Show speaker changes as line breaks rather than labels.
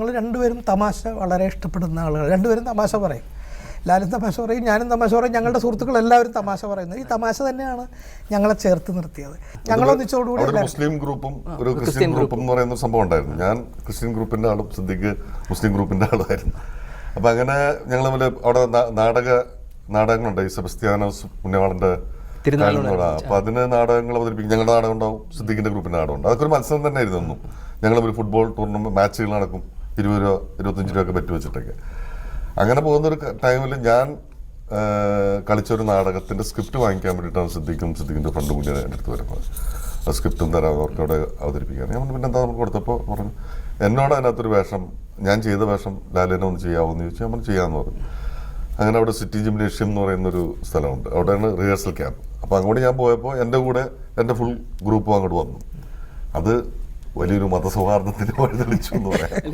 ഞങ്ങൾ രണ്ടുപേരും തമാശ വളരെ ഇഷ്ടപ്പെടുന്ന ആളുകൾ രണ്ടുപേരും തമാശ പറയും. ലാലും തമാശ പറയും ഞാനും തമാശ പറയും ഞങ്ങളുടെ സുഹൃത്തുക്കൾ എല്ലാവരും തമാശ പറയുന്നത്. ഈ തമാശ തന്നെയാണ് ഞങ്ങളെ ചേർത്ത് നിർത്തിയത്. ഞങ്ങളൊന്നിച്ചോടുകൂടി
മുസ്ലിം ഗ്രൂപ്പും ഒരു ക്രിസ്ത്യൻ ഗ്രൂപ്പും എന്ന് പറയുന്ന സംഭവം ഉണ്ടായിരുന്നു. ഞാൻ ക്രിസ്ത്യൻ ഗ്രൂപ്പിന്റെ ആളും സിദ്ദിഖ് മുസ്ലിം ഗ്രൂപ്പിന്റെ ആളുമായിരുന്നു. അപ്പൊ അങ്ങനെ ഞങ്ങൾ തമ്മിൽ അവിടെ നാടക നാടകങ്ങളുണ്ട്. ഈ സെബസ്ത്യാനോസ് പുണ്യവാളന്റെ. അപ്പൊ അതിന് നാടകങ്ങൾ അവതരിപ്പിക്കും. ഞങ്ങളുടെ നാടകം ഉണ്ടാവും സിദ്ദിഖിന്റെ ഗ്രൂപ്പിന്റെ നാടകം ഉണ്ട് അതൊക്കെ ഒരു മത്സരം തന്നെ ആയിരുന്നു ഞങ്ങൾ ഒരു ഫുട്ബോൾ ടൂർണമെന്റ് മാച്ചുകൾ നടക്കും. ഇരുപത് രൂപ ഇരുപത്തഞ്ച് രൂപ ഒക്കെ പറ്റി വെച്ചിട്ടൊക്കെ. അങ്ങനെ പോകുന്ന ഒരു ടൈമിൽ ഞാൻ കളിച്ചൊരു നാടകത്തിന്റെ സ്ക്രിപ്റ്റ് വാങ്ങിക്കാൻ വേണ്ടിയിട്ടാണ് സിദ്ദിഖും സിദ്ദിഖിന്റെ ഫണ്ട് കൂടിയാണ് എന്റെ അടുത്ത് വരുന്നത്. ആ സ്ക്രിപ്റ്റും തരാം അവർക്ക് അവിടെ അവതരിപ്പിക്കാൻ ഞാൻ പിന്നെ എന്താ നമുക്ക് കൊടുത്തപ്പോൾ പറഞ്ഞു എന്നോട് അതിനകത്തൊരു വേഷം ഞാൻ ചെയ്ത വേഷം ലാലിനെ ഒന്ന് ചെയ്യാമെന്ന് ചോദിച്ചു. നമ്മൾ ചെയ്യാമെന്ന് പറഞ്ഞു. അങ്ങനെ അവിടെ സിറ്റി ജിംനേഷ്യം എന്ന് പറയുന്നൊരു സ്ഥലമുണ്ട്. അവിടെയാണ് റിഹേഴ്സൽ ക്യാമ്പ്. അപ്പോൾ അങ്ങോട്ട് ഞാൻ പോയപ്പോൾ എന്റെ കൂടെ എന്റെ ഫുൾ ഗ്രൂപ്പും അങ്ങോട്ട് വന്നു. അത് വലിയൊരു മതസൗഹാർദ്ദത്തിന് വഴിതെളിച്ചു എന്ന് പറയാം.